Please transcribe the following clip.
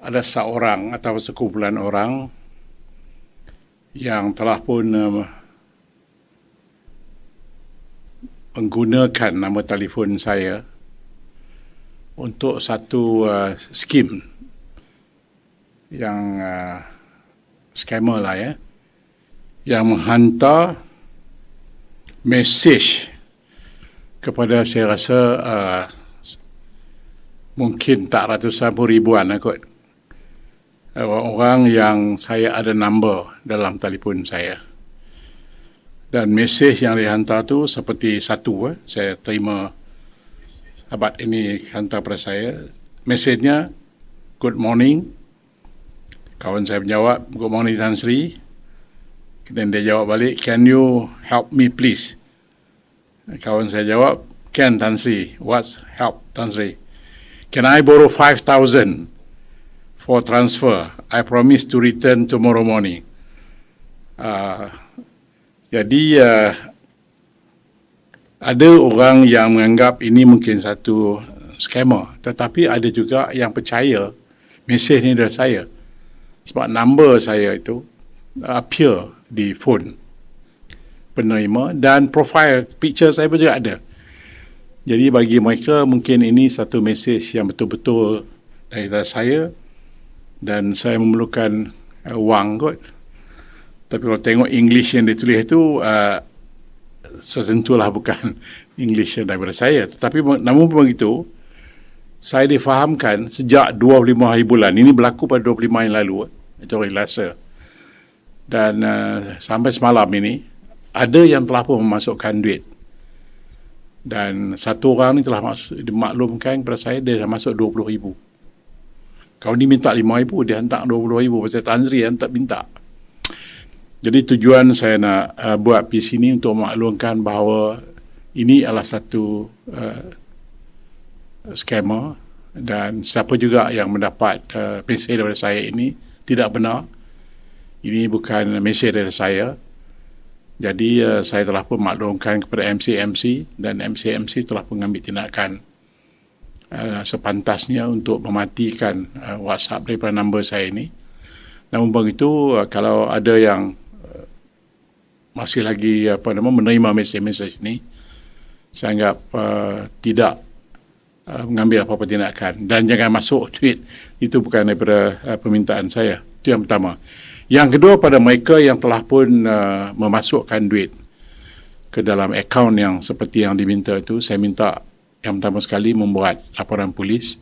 ada seorang atau sekumpulan orang yang telah pun uh, menggunakan nama telefon saya untuk satu uh, skim yang uh, scammer lah ya yang menghantar mesej kepada saya rasa uh, mungkin tak ratusan pun ribuan lah kot orang yang saya ada number dalam telefon saya. Dan mesej yang dihantar tu seperti satu eh, saya terima abad ini hantar pada saya. Mesejnya good morning. Kawan saya menjawab good morning Tan Sri. Dan dia jawab balik can you help me please? Kawan saya jawab can Tan Sri. What's help Tan Sri? Can I borrow 5000 for transfer. I promise to return tomorrow morning. Uh, jadi uh, ada orang yang menganggap ini mungkin satu scammer. Tetapi ada juga yang percaya mesej ni dari saya. Sebab number saya itu appear di phone. Penerima dan profile picture saya pun juga ada. Jadi bagi mereka mungkin ini satu mesej yang betul-betul dari saya dan saya memerlukan uh, wang kot tapi kalau tengok English yang ditulis itu, uh, tentulah bukan English yang daripada saya. Tetapi namun begitu, saya difahamkan sejak 25 hari bulan. Ini berlaku pada 25 yang lalu. Itu hari Lasa. Dan uh, sampai semalam ini, ada yang telah pun memasukkan duit. Dan satu orang ni telah masuk, dimaklumkan kepada saya, dia dah masuk 20 ribu. Kalau ni minta 5 ribu, dia hantar 20 ribu. Pasal Tanzri yang tak minta. Jadi tujuan saya nak uh, buat PC ini untuk maklumkan bahawa ini adalah satu uh, scammer dan siapa juga yang mendapat uh, mesej daripada saya ini tidak benar. Ini bukan mesej dari saya. Jadi uh, saya telah pun maklumkan kepada MCMC dan MCMC telah mengambil tindakan uh, sepantasnya untuk mematikan uh, WhatsApp daripada nombor saya ini. Namun begitu uh, kalau ada yang masih lagi apa nama menerima mesej-mesej ini saya anggap uh, tidak uh, mengambil apa-apa tindakan. Dan jangan masuk tweet. Itu bukan daripada uh, permintaan saya. Itu yang pertama. Yang kedua pada mereka yang telah pun uh, memasukkan duit ke dalam akaun yang seperti yang diminta itu saya minta yang pertama sekali membuat laporan polis